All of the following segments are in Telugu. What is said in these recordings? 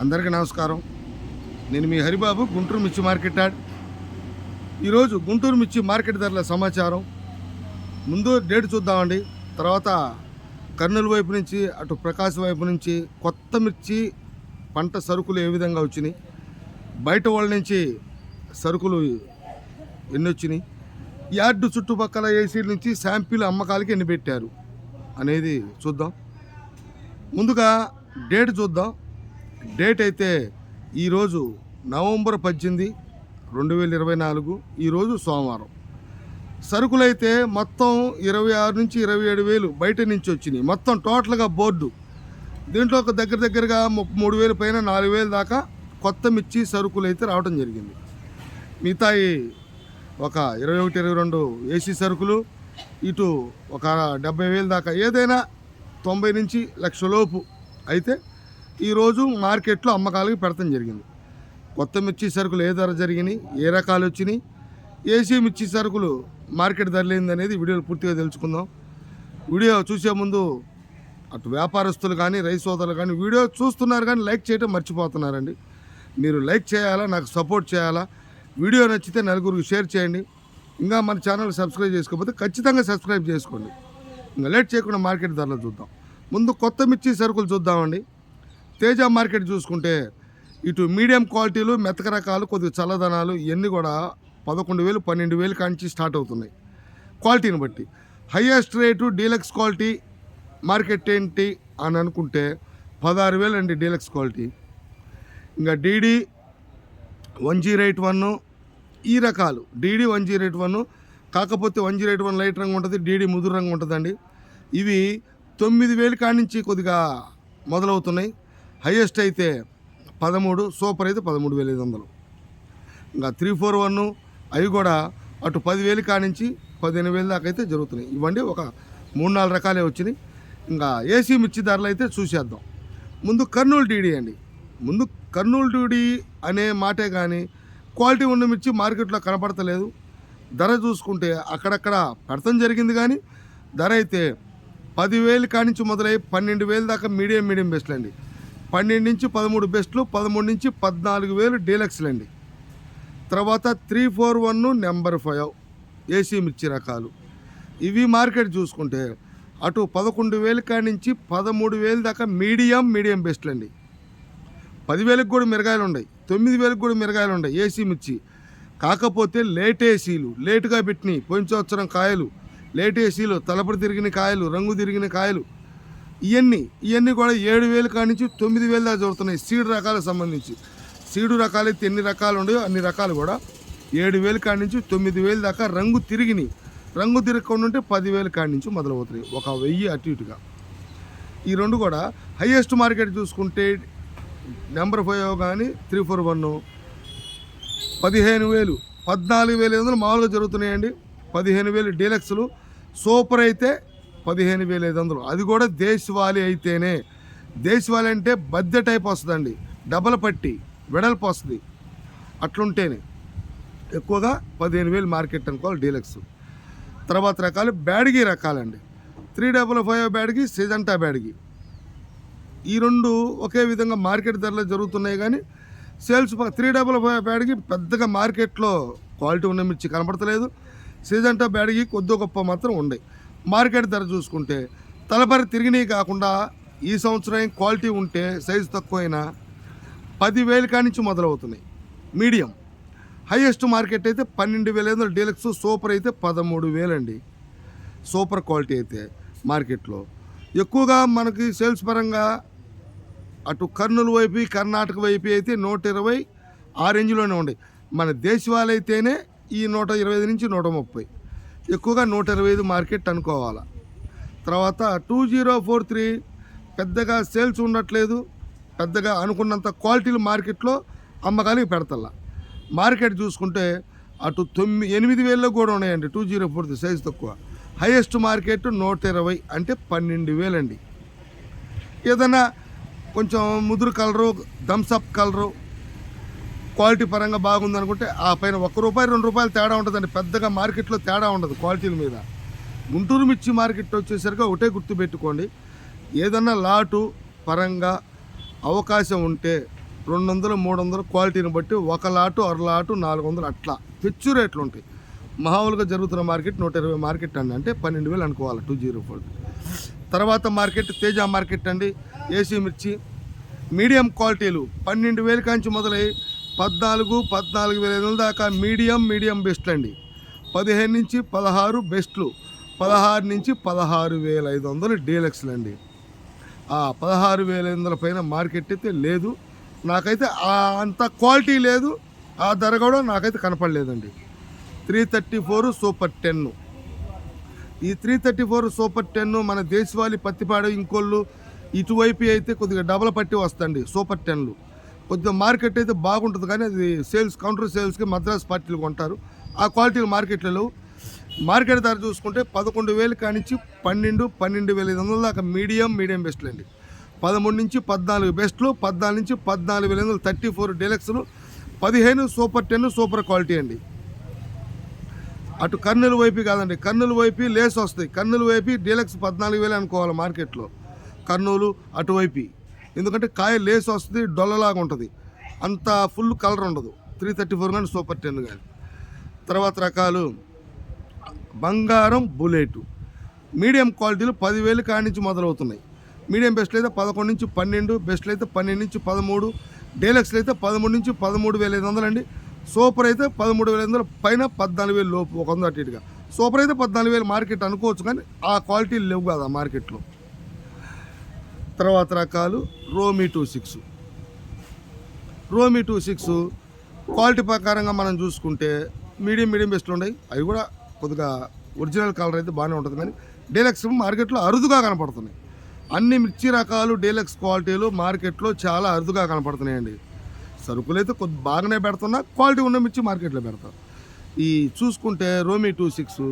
అందరికీ నమస్కారం. నేను మీ హరిబాబు గుంటూరు మిర్చి మార్కెట్ యాడ్. ఈరోజు గుంటూరు మిర్చి మార్కెట్ ధరల సమాచారం. ముందు డేట్ చూద్దామండి. తర్వాత కర్నూలు వైపు నుంచి అటు ప్రకాశం వైపు నుంచి కొత్త మిర్చి పంట సరుకులు ఏ విధంగా వచ్చినాయి? బయట వాళ్ళ నుంచి సరుకులు ఎన్ని వచ్చినాయి? యార్డు చుట్టుపక్కల ఏసీ నుంచి శాంపిల్ అమ్మకాలకి ఎన్ని పెట్టారు? అనేది చూద్దాం. ముందుగా డేట్ చూద్దాం. డేట్ అయితే ఈరోజు నవంబర్ పద్దెనిమిది రెండు వేల ఇరవై నాలుగు ఈరోజు సోమవారం. సరుకులైతే మొత్తం ఇరవై ఆరు నుంచి ఇరవై ఏడు వేలు బయట నుంచి వచ్చినాయి. మొత్తం టోటల్గా బోర్డు. దీంట్లో ఒక దగ్గర దగ్గరగా మూడు వేలు పైన నాలుగు వేలు దాకా కొత్త మిర్చి సరుకులు అయితే రావడం జరిగింది. మిగతాయి ఒక ఇరవై ఒకటి ఇరవై రెండు ఏసీ సరుకులు ఇటు ఒక డెబ్బై వేలు దాకా. ఏదైనా తొంభై నుంచి లక్ష లోపు అయితే ఈరోజు మార్కెట్లో అమ్మకాలకి పెడతాం జరిగింది. కొత్త మిర్చి సరుకులు ఏ ధర జరిగినాయి ఏ రకాలు వచ్చినాయి ఏసీ మిర్చి సరుకులు మార్కెట్ ధరలేంది అనేది వీడియోలో పూర్తిగా తెలుసుకుందాం. వీడియో చూసే ముందు అటు వ్యాపారస్తులు కానీ రైతు సోదరులు కానీ వీడియో చూస్తున్నారు కానీ లైక్ చేయడం మర్చిపోతున్నారండి. మీరు లైక్ చేయాలా నాకు సపోర్ట్ చేయాలా వీడియో నచ్చితే నలుగురికి షేర్ చేయండి. ఇంకా మన ఛానల్ సబ్స్క్రైబ్ చేసుకోకపోతే ఖచ్చితంగా సబ్స్క్రైబ్ చేసుకోండి. ఇంకా లేట్ చేయకుండా మార్కెట్ ధరలు చూద్దాం. ముందు కొత్త మిర్చి సరుకులు చూద్దామండి. తేజ మార్కెట్ చూసుకుంటే ఇటు మీడియం క్వాలిటీలు మెతక రకాలు కొద్దిగా చల్లదనాలు ఇవన్నీ కూడా పదకొండు వేలు పన్నెండు వేలు కాంచి స్టార్ట్ అవుతున్నాయి. క్వాలిటీని బట్టి. Highest rate deluxe quality market ఏంటి అని అనుకుంటే పదహారు వేలు అండి డీలక్స్ క్వాలిటీ. ఇంకా DD one zero eight one ఈ రకాలు. DD one zero eight one కాకపోతే one zero eight one light రంగు ఉంటుంది డీడీ ముదురు రంగు ఉంటుందండి. ఇవి తొమ్మిది వేలు కాడి నుంచి కొద్దిగా మొదలవుతున్నాయి. హయ్యెస్ట్ అయితే పదమూడు సూపర్ అయితే పదమూడు వేల ఐదు వందలు. ఇంకా త్రీ ఫోర్ వన్ అవి కూడా అటు పదివేలు కానించి పదిహేను వేలు దాకా అయితే జరుగుతున్నాయి. ఇవ్వండి ఒక మూడు నాలుగు రకాలే వచ్చినాయి. ఇంకా ఏసీ మిర్చి ధరలు అయితే చూసేద్దాం. ముందు కర్నూలు డీడీ అండి. ముందు కర్నూలు డీడీ అనే మాటే కానీ క్వాలిటీ ఉన్న మిర్చి మార్కెట్లో కనపడతలేదు. ధర చూసుకుంటే అక్కడక్కడ పెడతం జరిగింది కానీ ధర అయితే పదివేలు కానించి మొదలై పన్నెండు వేలు దాకా మీడియం మీడియం బెస్ట్లు అండి పన్నెండు నుంచి పదమూడు బెస్ట్లు పదమూడు నుంచి పద్నాలుగు వేలు డీలక్స్లు అండి తర్వాత three four one number five AC మిర్చి రకాలు. ఇవి మార్కెట్ చూసుకుంటే అటు పదకొండు వేలు కాడి నుంచి పదమూడు వేలు దాకా మీడియం మీడియం బెస్ట్లు అండి. పదివేలకు కూడా మిరగాయలు ఉన్నాయి. తొమ్మిది వేలకు కూడా మిరగాయలు ఉన్నాయి ఏసీ మిర్చి. కాకపోతే లేట్ ఏసీలు లేటుగా పెట్టినాయి. పోయిన సంవత్సరం కాయలు లేట్ ఏసీలు తలపడి తిరిగిన కాయలు రంగు తిరిగిన కాయలు ఇవన్నీ ఇవన్నీ కూడా ఏడు వేలు కాడి నుంచి తొమ్మిది వేలు దాకా దొరుకుతున్నాయి సీడ్ రకాలకు సంబంధించి. సీడు రకాలు అయితే ఎన్ని రకాలు ఉన్నాయో అన్ని రకాలు కూడా ఏడు వేలు కాడి నుంచి తొమ్మిది వేలు దాకా రంగు తిరిగినాయి. రంగు తిరగకుండా ఉంటే పదివేలు కాడి నుంచి మొదలవుతున్నాయి. ఒక వెయ్యి అటు ఇటుగా. ఈ రెండు కూడా హైయెస్ట్ మార్కెట్ చూసుకుంటే నెంబర్ ఫైవ్ కానీ త్రీ ఫోర్ వన్ పదిహేను వేలు పద్నాలుగు వేల ఐదు వందలు మామూలుగా జరుగుతున్నాయండి. పదిహేను వేలు డీలక్స్లు. సూపర్ అయితే పదిహేను వేల ఐదు వందలు. అది కూడా దేశవాళీ అయితేనే. దేశవాళీ అంటే బద్దె టైప్ వస్తుందండి. డబల్ పట్టి వెడల్పు వస్తుంది. అట్లుంటేనే. ఎక్కువగా పదిహేను వేలు మార్కెట్ అనుకోవాలి డీలక్స్. తర్వాత రకాలు Byadgi రకాలండి. Three double five Byadgi Syngenta Byadgi. ఈ రెండు ఒకే విధంగా మార్కెట్ ధరలు జరుగుతున్నాయి కానీ sales three double five Byadgi పెద్దగా మార్కెట్లో క్వాలిటీ ఉన్న మిర్చి కనపడతలేదు. సీజంటా బ్యాడ్కి కొద్ది గొప్ప మాత్రం ఉండే. మార్కెట్ ధర చూసుకుంటే తలపరి తిరిగినవి కాకుండా ఈ సంవత్సరం క్వాలిటీ ఉంటే సైజు తక్కువైనా పదివేలు కానించి మొదలవుతున్నాయి. మీడియం. హైయెస్ట్ మార్కెట్ అయితే పన్నెండు వేల ఐదు వందలు డీలక్స్ సూపర్ అయితే పదమూడు వేలండి. సూపర్ క్వాలిటీ అయితే మార్కెట్లో. ఎక్కువగా మనకి సేల్స్ పరంగా అటు కర్నూలు వైపు కర్ణాటక వైపు అయితే నూట ఇరవై ఆ రేంజ్లోనే ఉండే. మన దేశవాళీ అయితేనే ఈ నూట ఇరవై ఐదు నుంచి నూట ముప్పై. ఎక్కువగా నూట ఇరవై ఐదు మార్కెట్ అనుకోవాలి. తర్వాత టూ జీరో ఫోర్ త్రీ పెద్దగా సేల్స్ ఉండట్లేదు పెద్దగా అనుకున్నంత క్వాలిటీలు మార్కెట్లో అమ్మకానికి పెడతల్లా. మార్కెట్ చూసుకుంటే అటు తొమ్మిది ఎనిమిది వేల్లో కూడా ఉన్నాయండి two zero four three size తక్కువ. హైయెస్ట్ మార్కెట్ నూట ఇరవై అంటే పన్నెండు వేలండి. ఏదైనా కొంచెం ముదురు కలరు థమ్స్అప్ కలరు క్వాలిటీ పరంగా బాగుంది అనుకుంటే ఆ పైన ఒక్క రూపాయి రెండు రూపాయలు తేడా ఉంటుందండి. పెద్దగా మార్కెట్లో తేడా ఉండదు క్వాలిటీల మీద. గుంటూరు మిర్చి మార్కెట్ వచ్చేసరికి ఒకటే గుర్తుపెట్టుకోండి ఏదన్నా లాటు పరంగా అవకాశం ఉంటే రెండు వందలు మూడు వందలు క్వాలిటీని బట్టి ఒక లాటు అర లాటు నాలుగు వందలు అట్లా తెచ్చు రేట్లు ఉంటాయి. మామూలుగా జరుగుతున్న మార్కెట్ నూట ఇరవై మార్కెట్ అండి. అంటే పన్నెండు వేలు అనుకోవాలి టూ జీరో ఫోర్. తర్వాత మార్కెట్ తేజ మార్కెట్ అండి. ఏసీ మిర్చి మీడియం క్వాలిటీలు పన్నెండు వేలు కాంచి మొదలై పద్నాలుగు పద్నాలుగు వేల ఐదు వందల దాకా మీడియం మీడియం బెస్ట్లు అండి. పదిహేను నుంచి పదహారు బెస్ట్లు. పదహారు నుంచి పదహారు వేల ఐదు వందలు డీలక్స్లు అండి. ఆ పదహారు వేల ఐదు వందల పైన మార్కెట్ అయితే లేదు. నాకైతే అంత క్వాలిటీ లేదు. ఆ ధర కూడా నాకైతే కనపడలేదండి. Three thirty four super ten. ఈ three thirty four super ten మన దేశవాళీ పత్తిపాడు ఇంకోళ్ళు ఇటువైపు అయితే కొద్దిగా డబల్ పట్టి వస్తండి సూపర్ టెన్లు. కొద్దిగా మార్కెట్ అయితే బాగుంటుంది కానీ అది సేల్స్ కౌంటర్ సేల్స్కి మద్రాస్ పార్టీలు కొంటారు. ఆ క్వాలిటీలు మార్కెట్లలో మార్కెట్ ధర చూసుకుంటే పదకొండు వేలు కానించి పన్నెండు పన్నెండు వేల ఐదు వందల దాకా మీడియం మీడియం బెస్ట్లు అండి పదమూడు నుంచి పద్నాలుగు బెస్ట్లు పద్నాలుగు నుంచి పద్నాలుగు వేల ఐదు వందలు థర్టీ ఫోర్ డీలక్స్లు పదిహేను సూపర్ టెన్ సూపర్ క్వాలిటీ అండి. అటు కర్నూలు వైపు కాదండి కర్నూలు వైపు లేస్ వస్తాయి. కర్నూలు వైపు డీలక్స్ పద్నాలుగు వేలు అనుకోవాలి మార్కెట్లో. కర్నూలు అటువైపు. ఎందుకంటే కాయ లేస్ వస్తుంది డొల్లలాగా ఉంటుంది. అంత ఫుల్ కలర్ ఉండదు. త్రీ థర్టీ ఫోర్ కానీ సూపర్ టెన్ కానీ. తర్వాత రకాలు. బంగారం బుల్లెట్. మీడియం క్వాలిటీలు పదివేలు కాడి నుంచి మొదలవుతున్నాయి. మీడియం బెస్ట్లు అయితే పదకొండు నుంచి పన్నెండు బెస్ట్లు అయితే పన్నెండు నుంచి పదమూడు డీలక్స్లు అయితే పదమూడు నుంచి పదమూడు వేల ఐదు వందలు అండి సూపర్ అయితే పదమూడు వేల ఐదు వందలు పైన పద్నాలుగు వేలు లోపు ఒక వంద అటు ఇటుగా. సూపర్ అయితే పద్నాలుగు వేలు మార్కెట్ అనుకోవచ్చు కానీ ఆ క్వాలిటీ లేవు కదా మార్కెట్లో. తర్వాత రకాలు రోమీ టూ సిక్స్. రోమీ టూ సిక్స్ క్వాలిటీ ప్రకారంగా మనం చూసుకుంటే మీడియం మీడియం బెస్ట్లు ఉన్నాయి. అవి కూడా కొద్దిగా ఒరిజినల్ కలర్ అయితే బాగానే ఉంటుంది. కానీ డీలక్స్ మార్కెట్లో అరుదుగా కనపడుతున్నాయి. అన్ని మిర్చి రకాలు డీలక్స్ క్వాలిటీలు మార్కెట్లో చాలా అరుదుగా కనపడుతున్నాయండి. సరుకులు అయితే కొద్ది బాగానే పెడుతున్నా క్వాలిటీ ఉన్న మిర్చి మార్కెట్లో పెడతారు. ఈ చూసుకుంటే రోమీ టూ సిక్స్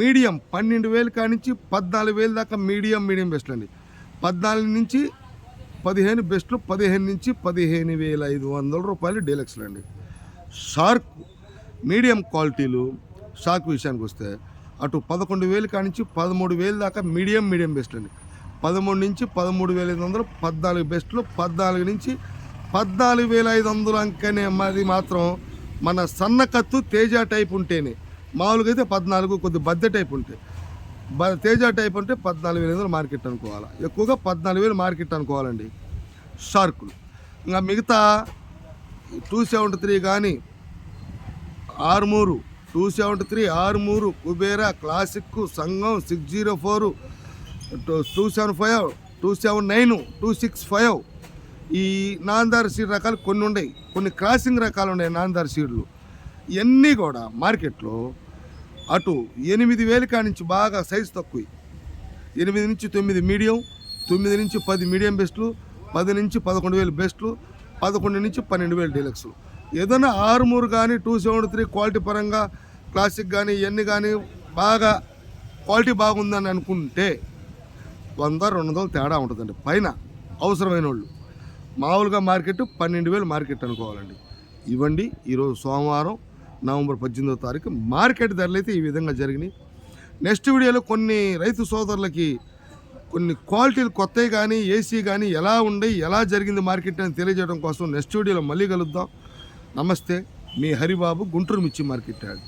మీడియం పన్నెండు వేలు కానించి పద్నాలుగు వేలు దాకా మీడియం మీడియం బెస్ట్ అండి పద్నాలుగు నుంచి పదిహేను బెస్ట్లు పదిహేను నుంచి పదిహేను వేల ఐదు వందల రూపాయలు డీలక్స్లు అండి. షార్క్ మీడియం క్వాలిటీలు షార్క్ విషయానికి వస్తే అటు పదకొండు వేలు కానించి పదమూడు వేలు దాకా మీడియం మీడియం బెస్ట్ అండి. పదమూడు నుంచి పదమూడు వేల ఐదు వందలు పద్నాలుగు బెస్ట్లు పద్నాలుగు నుంచి పద్నాలుగు వేల ఐదు వందలు అంకనే మాది మాత్రం మన సన్నకత్తు తేజ టైప్ ఉంటేనే. మామూలుగా అయితే పద్నాలుగు కొద్ది బద్దె టైప్ ఉంటాయి తేజ టైప్ అంటే పద్నాలుగు వేల ఐదు మార్కెట్ అనుకోవాలి. ఎక్కువగా పద్నాలుగు వేలు మార్కెట్ అనుకోవాలండి. షార్కులు. ఇంకా మిగతా టూ సెవెంటీ త్రీ కానీ armour two seventy three armour Kubera classic Sangham six zero four two seven five two seven nine two six five ఈ నాందార్ సీడ్ రకాలు కొన్ని ఉన్నాయి కొన్ని క్రాసింగ్ రకాలు ఉన్నాయి నాందార్ సీడ్లు. ఇవన్నీ కూడా మార్కెట్లో అటు ఎనిమిది వేల కాడి నుంచి బాగా సైజు తక్కువ. ఎనిమిది నుంచి తొమ్మిది మీడియం తొమ్మిది నుంచి పది మీడియం బెస్ట్లు పది నుంచి పదకొండు వేలు బెస్ట్లు పదకొండు నుంచి పన్నెండు వేలు డీలక్స్లు. ఏదైనా ఆరుమూరు కానీ టూ సెవెంటీ త్రీ క్వాలిటీ పరంగా క్లాసిక్ కానీ ఇవన్నీ కానీ బాగా క్వాలిటీ బాగుందని అనుకుంటే వంద రెండు వందలు తేడా ఉంటుందండి. పైన అవసరమైన వాళ్ళు మామూలుగా మార్కెట్ పన్నెండు వేలు మార్కెట్ అనుకోవాలండి. ఇవ్వండి ఈరోజు సోమవారం నవంబర్ పద్దెనిమిదో తారీఖు మార్కెట్ ధరలు అయితే ఈ విధంగా జరిగినాయి. నెక్స్ట్ వీడియోలో కొన్ని రైతు సోదరులకి కొన్ని క్వాలిటీలు కొత్తవి కానీ ఏసీ కానీ ఎలా ఉండే ఎలా జరిగింది మార్కెట్ అని తెలియజేయడం కోసం నెక్స్ట్ వీడియోలో మళ్ళీ కలుద్దాం. నమస్తే మీ హరిబాబు గుంటూరు మిర్చి మార్కెట్ యాడ్.